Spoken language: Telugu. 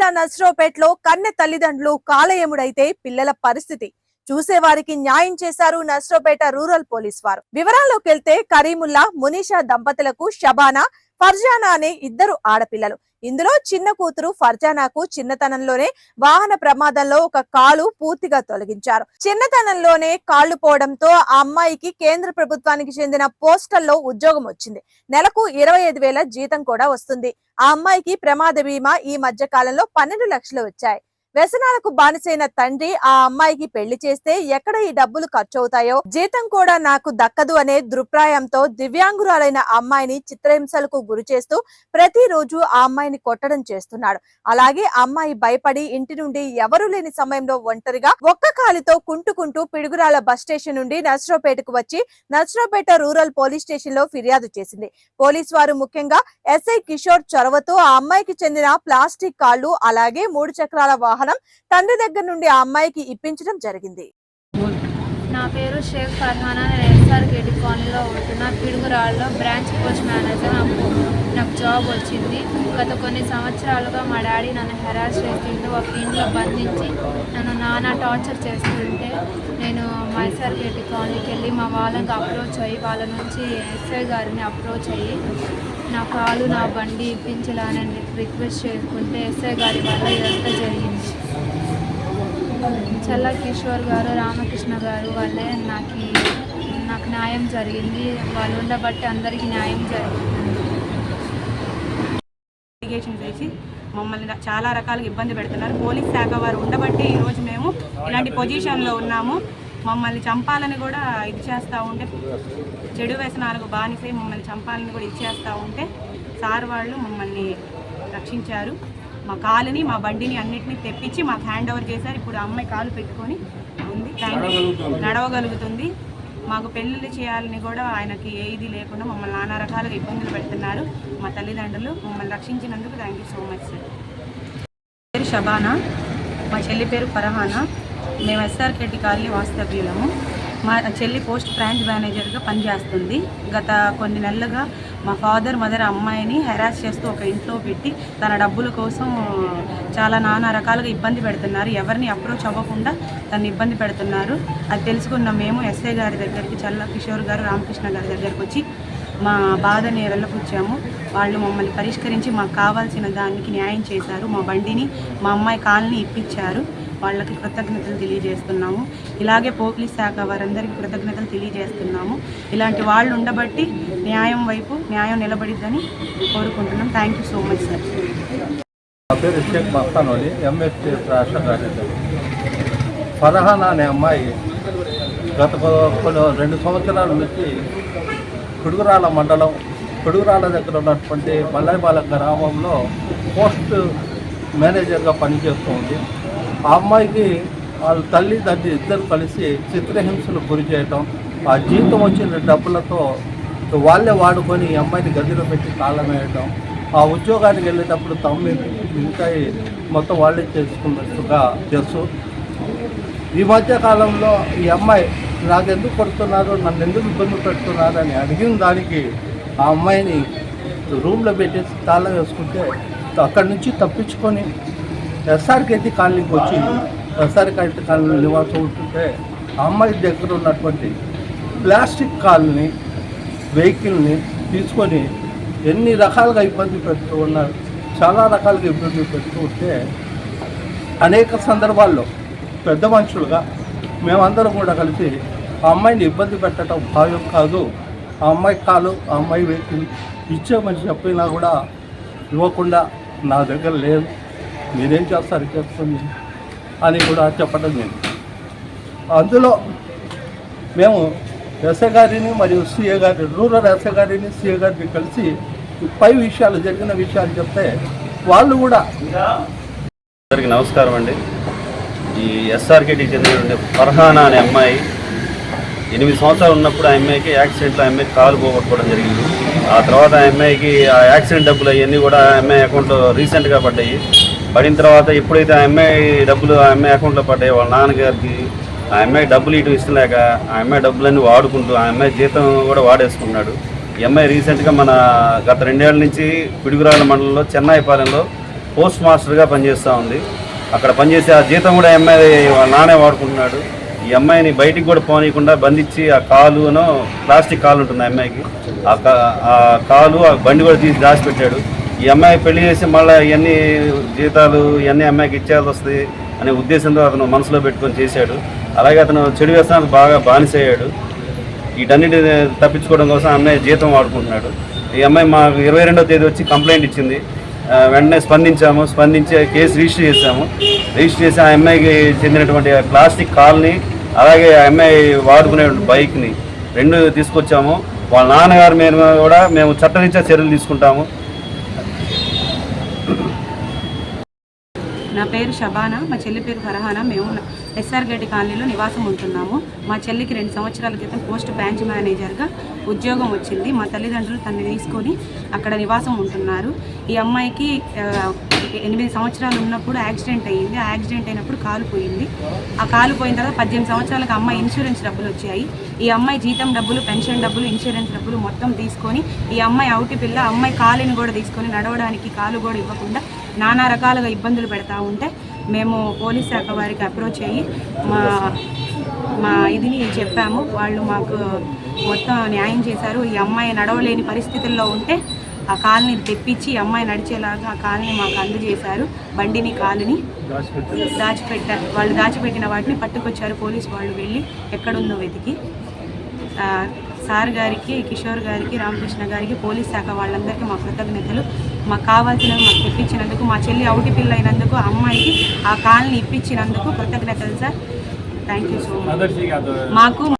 జిల్లా నర్సరావుపేటలో కన్నె తల్లిదండ్రులు కాలయముడైతే పిల్లల పరిస్థితి. చూసేవారికి న్యాయం చేశారు నర్సరావుపేట రూరల్ పోలీస్ వారు. వివరాల్లోకి వెళ్తే కరీముల్లా మునీషా దంపతులకు షబానా ఫర్జానా అనే ఇద్దరు ఆడపిల్లలు. ఇందులో చిన్న కూతురు ఫర్జానాకు చిన్నతనంలోనే వాహన ప్రమాదంలో ఒక కాలు పూర్తిగా తొలగించారు. చిన్నతనంలోనే కాళ్ళు పోవడంతో ఆ అమ్మాయికి కేంద్ర ప్రభుత్వానికి చెందిన పోస్టల్లో ఉద్యోగం వచ్చింది. నెలకు ఇరవై ఐదు వేల జీతం కూడా వస్తుంది. ఆ అమ్మాయికి ప్రమాద బీమా ఈ మధ్య కాలంలో పన్నెండు లక్షలు వచ్చాయి. వ్యసనాలకు బానిసైన తండ్రి ఆ అమ్మాయికి పెళ్ళి చేస్తే ఎక్కడ ఈ డబ్బులు ఖర్చు అవుతాయో జీతం కూడా నాకు దక్కదు అనే దృప్రాయంతో దివ్యాంగురాలైన అమ్మాయిని చిత్రహింసలకు గురి చేస్తూ ప్రతిరోజు ఆ అమ్మాయిని కొట్టడం చేస్తున్నాడు. అలాగే అమ్మాయి భయపడి ఇంటి నుండి ఎవరూ లేని సమయంలో ఒంటరిగా ఒక్క కాలితో కుంటుకుంటూ పిడుగురాల బస్ స్టేషన్ నుండి నర్సరావుపేటకు వచ్చి నర్సరావుపేట రూరల్ పోలీస్ స్టేషన్లో ఫిర్యాదు చేసింది. పోలీస్ వారు ముఖ్యంగా ఎస్ఐ కిషోర్ చొరవతో ఆ అమ్మాయికి చెందిన ప్లాస్టిక్ కాళ్ళు అలాగే మూడు చక్రాల వాహనం తండ్రి దగ్గర నుండి ఆ అమ్మాయికి ఇప్పించడం జరిగింది. నా పేరు షేక్ ఫర్హానా. నేను ఎస్ఆర్ గేటి కాలనీలో ఉంటున్నా. పిడుగురాళ్ళలో బ్రాంచ్ పోస్ట్ మేనేజర్ నాకు జాబ్ వచ్చింది. గత కొన్ని సంవత్సరాలుగా మా డాడీ నన్ను హెరాస్ చేసిండు. ఒక ఇంట్లో బంధించి నన్ను నానా టార్చర్ చేస్తుంటే నేను మైసార్ ఎస్ఆర్ గేటి కాలనీకి వెళ్ళి మా వాళ్ళకి అప్రోచ్ అయ్యి వాళ్ళ నుంచి ఎస్ఐ గారిని అప్రోచ్ అయ్యి నా కాలు నా బండి ఇప్పించాలని రిక్వెస్ట్ చేసుకుంటే ఎస్ఐ గారి వల్ల ఇదంతా జరిగింది. చల్ల కిషోర్ గారు రామకృష్ణ గారు వాళ్ళే నాకు నాకు న్యాయం జరిగింది. వాళ్ళు ఉండబట్టి అందరికీ న్యాయం జరిగింది అలిగేషన్ చేసి మమ్మల్ని చాలా రకాలుగా ఇబ్బంది పెడుతున్నారు. పోలీస్ శాఖ వారు ఉండబట్టి ఈరోజు మేము ఇలాంటి పొజిషన్లో ఉన్నాము. మమ్మల్ని చంపాలని కూడా ఇది చేస్తూ ఉంటే చెడు వ్యసనాలకు బానిసై మమ్మల్ని చంపాలని కూడా ఇచ్చేస్తూ ఉంటే సార్ వాళ్ళు మమ్మల్ని రక్షించారు. మా కాలుని మా బండిని అన్నిటిని తెప్పించి మాకు హ్యాండ్ ఓవర్ చేశారు. ఇప్పుడు అమ్మాయి కాలు పెట్టుకొని ఉంది. నడవగలుగుతుంది. మాకు పెళ్ళిళ్ళు చేయాలని కూడా ఆయనకి ఏది లేకుండా మమ్మల్ని నానా రకాలుగా ఇబ్బందులు పెడుతున్నారు. మా తల్లిదండ్రులు మమ్మల్ని రక్షించినందుకు thank you so much sir పేరు షబానా మా చెల్లి పేరు ఫరహానా. మేము ఎస్ఆర్ కెడ్డి కాలనీ వాస్తవ్యులము. మా చెల్లి పోస్ట్ బ్రాంచ్ మేనేజర్గా పనిచేస్తుంది. గత కొన్ని నెలలుగా మా ఫాదర్ మదర్ అమ్మాయిని హెరాస్ చేస్తూ ఒక ఇంట్లో పెట్టి తన డబ్బుల కోసం చాలా నానా రకాలుగా ఇబ్బంది పెడుతున్నారు. ఎవరిని అప్రోచ్ అవ్వకుండా తను ఇబ్బంది పెడుతున్నారు. అది తెలుసుకున్న మేము ఎస్ఐ గారి దగ్గరికి చల్ల కిషోర్ గారు రామకృష్ణ గారి దగ్గరికి వచ్చి మా బాధని వెళ్ళకొచ్చాము వాళ్ళు మమ్మల్ని పరిష్కరించి మాకు కావాల్సిన దానికి న్యాయం చేశారు. మా బండిని మా అమ్మాయి కాలనీ ఇప్పించారు. వాళ్ళకి కృతజ్ఞతలు తెలియజేస్తున్నాము. ఇలాగే పోలీస్ శాఖ వారందరికీ కృతజ్ఞతలు తెలియజేస్తున్నాము. ఇలాంటి వాళ్ళు ఉండబట్టి న్యాయం వైపు న్యాయం నిలబడిద్దని కోరుకుంటున్నాం. Thank you so much sir నా పేరు షేక్ మస్తాన్ ఎంఎస్టీ రాష్ట్ర కార్యదర్శి. ఫరహాన్ అనే అమ్మాయి గత రెండు సంవత్సరాల నుంచి కుడుగురాల మండలం పిడుగురాల దగ్గర ఉన్నటువంటి మల్లైపాల గ్రామంలో పోస్ట్ మేనేజర్గా పనిచేస్తుంది ఆ అమ్మాయికి వాళ్ళ తల్లి తండ్రి ఇద్దరు కలిసి చిత్రహింసలు గురి చేయటం ఆ జీతం వచ్చిన డబ్బులతో వాళ్ళే వాడుకొని ఈ అమ్మాయిని గదిలో పెట్టి తాళం వేయటం ఆ ఉద్యోగానికి వెళ్ళేటప్పుడు తమ్మి ఇంకా మొత్తం వాళ్ళే చేసుకున్నట్టుగా తెలుసు. ఈ మధ్య కాలంలో ఈ అమ్మాయి నాకెందుకు కొడుతున్నారు నన్ను ఎందుకు ఇబ్బంది పెడుతున్నారు అని అడిగిన దానికి ఆ అమ్మాయిని రూమ్లో పెట్టేసి తాళం వేసుకుంటే అక్కడి నుంచి తప్పించుకొని ఎస్ఆర్కేటి కాలనీకి వచ్చి ఎస్ఆర్కేటి కాలనీ నివాసం ఉంటుంటే ఆ అమ్మాయి దగ్గర ఉన్నటువంటి ప్లాస్టిక్ కాల్ని వెహికల్ని తీసుకొని ఎన్ని రకాలుగా ఇబ్బంది పెడుతూ ఉన్నారు చాలా రకాలుగా ఇబ్బంది పెడుతూ ఉంటే అనేక సందర్భాల్లో పెద్ద మనుషులుగా మేమందరం కూడా కలిసి ఆ అమ్మాయిని ఇబ్బంది పెట్టడం భావ్యం కాదు. ఆ అమ్మాయి కాలు ఆ అమ్మాయి వెహికల్ ఇచ్చామని చెప్పినా కూడా ఇవ్వకుండా నా దగ్గర లేదు మీరేం చేస్తారు? చేస్తుంది అని కూడా చెప్పడం నేను అందులో మేము ఎస్ఏ గారిని మరియు సిఏ గారి రూరల్ ఎస్ఏ గారిని సిఏ గారిని కలిసి పై విషయాలు జరిగిన విషయాలు చెప్తే వాళ్ళు కూడా అందరికి నమస్కారం అండి. ఈ ఎస్ఆర్కేటి చెందిన ఫర్హానా అనే అమ్మాయి ఎనిమిది సంవత్సరాలు ఉన్నప్పుడు ఆ అమ్మాయికి యాక్సిడెంట్లో ఆ అమ్మాయికి కాలు పోగొట్టుకోవడం జరిగింది. ఆ తర్వాత ఆ అమ్మాయికి ఆ యాక్సిడెంట్ డబ్బులు అవన్నీ కూడా ఆ అమ్మాయి అకౌంట్లో రీసెంట్గా పడ్డాయి. పడిన తర్వాత ఎప్పుడైతే ఆ అమ్మాయి డబ్బులు ఆ అమ్మాయి అకౌంట్లో పడ్డాయి వాళ్ళ నాన్నగారికి ఆ అమ్మాయి డబ్బులు ఇటు ఇస్తలేక ఆ అమ్మాయి డబ్బులన్నీ వాడుకుంటూ ఆ అమ్మాయి జీతం కూడా వాడేసుకున్నాడు. ఈ అమ్మాయి రీసెంట్గా మన గత రెండేళ్ళ నుంచి పిడుగురాళ్ళ మండలంలో చెన్నైపాలెంలో పోస్ట్ మాస్టర్గా పనిచేస్తూ ఉంది. అక్కడ పనిచేసే ఆ జీతం కూడా ఈ అమ్మాయి వాళ్ళ నానే వాడుకుంటున్నాడు. ఈ అమ్మాయిని బయటికి కూడా పోనీయకుండా బంధించి ఆ కాలును ప్లాస్టిక్ కాలు ఉంటుంది ఆ అమ్మాయికి ఆ కా- ఆ కాలు ఆ బండి కూడా తీసి దాచిపెట్టాడు. ఈ అమ్మాయి పెళ్ళి చేసి మళ్ళీ ఇవన్నీ జీతాలు ఇవన్నీ అమ్మాయికి ఇచ్చేయాల్సి వస్తుంది అనే ఉద్దేశంతో అతను మనసులో పెట్టుకొని చేశాడు. అలాగే అతను చెడు వ్యసనాలకు బాగా బానిసయ్యాడు. వీటన్నిటిని తప్పించుకోవడం కోసం అమ్మాయి జీతం వాడుకుంటున్నాడు. ఈ అమ్మాయి మాకు ఇరవై రెండో తేదీ వచ్చి కంప్లైంట్ ఇచ్చింది. వెంటనే స్పందించాము. స్పందించి కేసు రిజిస్టర్ చేశాము. రిజిస్టర్ చేసి ఆ అమ్మాయికి చెందినటువంటి ప్లాస్టిక్ కాల్ని అలాగే ఆ అమ్మాయి వాడుకునే బైక్ని రెండు తీసుకొచ్చాము. వాళ్ళ నాన్నగారి మీద కూడా మేము చట్టరీత్యా చర్యలు తీసుకుంటాము నా పేరు షబానా మా చెల్లి పేరు ఫరహానా. మేము ఎస్ఆర్ గడ్డి కాలనీలో నివాసం ఉంటున్నాము. మా చెల్లికి రెండు సంవత్సరాల క్రితం పోస్ట్ బ్యాంచ్ మేనేజర్గా ఉద్యోగం వచ్చింది. మా తల్లిదండ్రులు తనని తీసుకొని అక్కడ నివాసం ఉంటున్నారు. ఈ అమ్మాయికి ఎనిమిది సంవత్సరాలు ఉన్నప్పుడు యాక్సిడెంట్ అయ్యింది. ఆ యాక్సిడెంట్ అయినప్పుడు కాలు పోయింది. ఆ కాలు పోయిన తర్వాత పద్దెనిమిది సంవత్సరాలకు అమ్మాయి ఇన్సూరెన్స్ డబ్బులు వచ్చాయి. ఈ అమ్మాయి జీతం డబ్బులు పెన్షన్ డబ్బులు ఇన్సూరెన్స్ డబ్బులు మొత్తం తీసుకొని ఈ అమ్మాయి అవుటి పిల్ల అమ్మాయి కాలుని కూడా తీసుకొని నడవడానికి కాలు కూడా ఇవ్వకుండా నానా రకాలుగా ఇబ్బందులు పెడతా ఉంటే మేము పోలీస్ శాఖ వారికి అప్రోచ్ అయ్యి మా మా ఇదిని చెప్పాము. వాళ్ళు మాకు మొత్తం న్యాయం చేశారు. ఈ అమ్మాయి నడవలేని పరిస్థితుల్లో ఉంటే ఆ కాలుని తెప్పించి అమ్మాయి నడిచేలాగా ఆ కాలుని మాకు అందజేశారు. బండిని కాలుని దాచిపెట్టారు వాళ్ళు దాచిపెట్టిన వాటిని పట్టుకొచ్చారు. పోలీస్ వాళ్ళు వెళ్ళి ఎక్కడుందో వెతికి. సార్ గారికి కిషోర్ గారికి రామకృష్ణ గారికి పోలీస్ శాఖ వాళ్ళందరికీ మా కృతజ్ఞతలు. మాకు కావాల్సినవి మాకు తెప్పించినందుకు మా చెల్లి అవుటి పిల్ల అయినందుకు అమ్మాయికి ఆ కాల్ని ఇప్పించినందుకు కృతజ్ఞతలు sir. Thank you so much మాకు